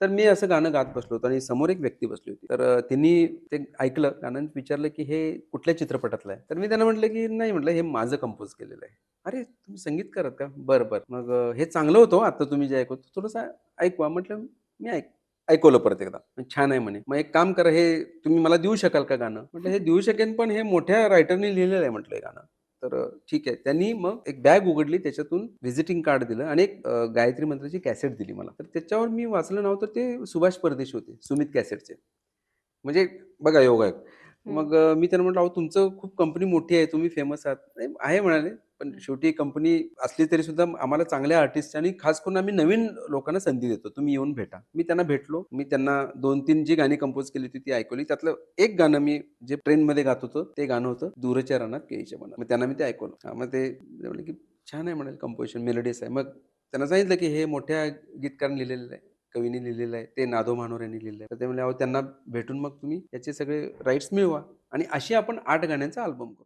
तर मी असं गाणं गात बसलो होतो आणि समोर एक व्यक्ती बसली होती. तर तिने ते ऐकलं गाणं विचारलं, की "हे कुठल्या चित्रपटातलं आहे?" तर मी त्यांना म्हटलं, की "नाही," म्हटलं, "हे माझं कंपोज केलेलं आहे." "अरे, तुम्ही संगीत करत का?" "बरं, बरं." "मग हे चांगलं होतं हो, आता तुम्ही जे ऐकवतो. थोडंसं ऐकवा." म्हटलं, "मी ऐक ऐकवलं परत एकदा. छान आहे म्हणे. मग एक काम करा, हे तुम्ही मला देऊ शकाल का गाणं?" म्हटलं, "हे देऊ शकेन, पण हे मोठ्या रायटरनी लिहिलेलं आहे," म्हटलं, "हे गाणं." तर ठीक आहे. त्यांनी मग एक बॅग उघडली, त्याच्यातून व्हिजिटिंग कार्ड दिलं आणि एक गायत्री मंत्राची कॅसेट दिली मला. तर त्याच्यावर मी वाचलं नाव, तर ते सुभाष परदेशी होते, सुमित कॅसेटचे. म्हणजे बघा योगायोग. मग मी त्यांना म्हटलं, "अहो, तुमचं खूप कंपनी मोठी आहे, तुम्ही फेमस आहात." "नाही, आहे," म्हणाले, "पण शेवटी कंपनी असली तरी सुद्धा आम्हाला चांगल्या आर्टिस्ट आणि खास करून आम्ही नवीन लोकांना संधी देतो. तुम्ही येऊन भेटा." मी त्यांना भेटलो. मी त्यांना 2-3 जी गाणी कंपोज केली होती, ती ऐकवली. त्यातलं एक गाणं मी जे ट्रेनमध्ये गात होतो, ते गाणं होतं, "दूरच्या रानात केळीच्या मनात मग त्यांना मी ते ऐकवलं. मग ते ते की "छान आहे," म्हणाले, "कंपोजिशन, मेलडीस आहे." मग त्यांना सांगितलं, की हे मोठ्या गीतकारांनी लिहिलेलं आहे, कवीने लिहिलेलं आहे. ते नादो मानोर यांनी लिहिलं आहे. तर ते म्हणले, त्यांना भेटून मग तुम्ही याचे सगळे राइट्स मिळवा आणि अशी आपण आठ गाण्यांचा अल्बम करू."